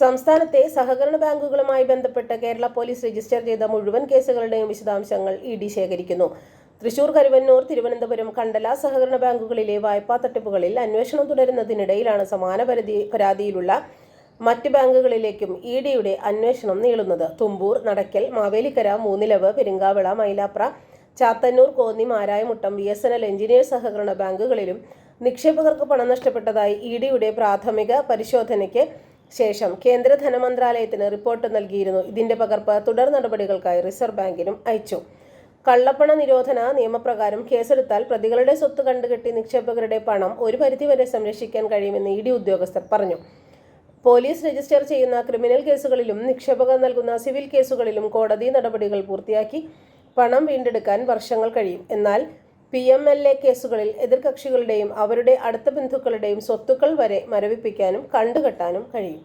സംസ്ഥാനത്തെ സഹകരണ ബാങ്കുകളുമായി ബന്ധപ്പെട്ട് കേരള പോലീസ് രജിസ്റ്റർ ചെയ്ത മുഴുവൻ കേസുകളുടെയും വിശദാംശങ്ങൾ ഇ ഡി ശേഖരിക്കുന്നു. തൃശൂർ കരുവന്നൂർ തിരുവനന്തപുരം കണ്ടല സഹകരണ ബാങ്കുകളിലെ വായ്പാ തട്ടിപ്പുകളിൽ അന്വേഷണം തുടരുന്നതിനിടയിലാണ് സമാന പരാതി പരാതിയിലുള്ള മറ്റ് ബാങ്കുകളിലേക്കും ഇ ഡിയുടെ അന്വേഷണം നീളുന്നത്. Thumboor Nadakkal Mavelikkara Moonnilavu Peringavila Mylapra Chathannur Konni Marayamuttam B S N L engineers സഹകരണ ബാങ്കുകളിലും നിക്ഷേപകർക്ക് പണം നഷ്ടപ്പെട്ടതായി ഇ ഡിയുടെ പ്രാഥമിക പരിശോധനയ്ക്ക് ശേഷം കേന്ദ്ര ധനമന്ത്രാലയത്തിന് റിപ്പോർട്ട് നൽകിയിരുന്നു. ഇതിന്റെ പകർപ്പ് തുടർ നടപടികൾക്കായി റിസർവ് ബാങ്കിനും അയച്ചു. കള്ളപ്പണ നിരോധന നിയമപ്രകാരം കേസെടുത്താൽ പ്രതികളുടെ സ്വത്ത് കണ്ടുകെട്ടി നിക്ഷേപകരുടെ പണം ഒരു പരിധിവരെ സംരക്ഷിക്കാൻ കഴിയുമെന്ന് ഇ ഡി ഉദ്യോഗസ്ഥർ പറഞ്ഞു. പോലീസ് രജിസ്റ്റർ ചെയ്യുന്ന ക്രിമിനൽ കേസുകളിലും നിക്ഷേപകർ നൽകുന്ന സിവിൽ കേസുകളിലും കോടതി നടപടികൾ പൂർത്തിയാക്കി പണം വീണ്ടെടുക്കാൻ വർഷങ്ങൾ കഴിയും. എന്നാൽ പി എം എൽ എ കേസുകളിൽ എതിർകക്ഷികളുടെയും അവരുടെ അടുത്ത ബന്ധുക്കളുടെയും സ്വത്തുക്കൾ വരെ മരവിപ്പിക്കാനും കണ്ടുകെട്ടാനും കഴിയും.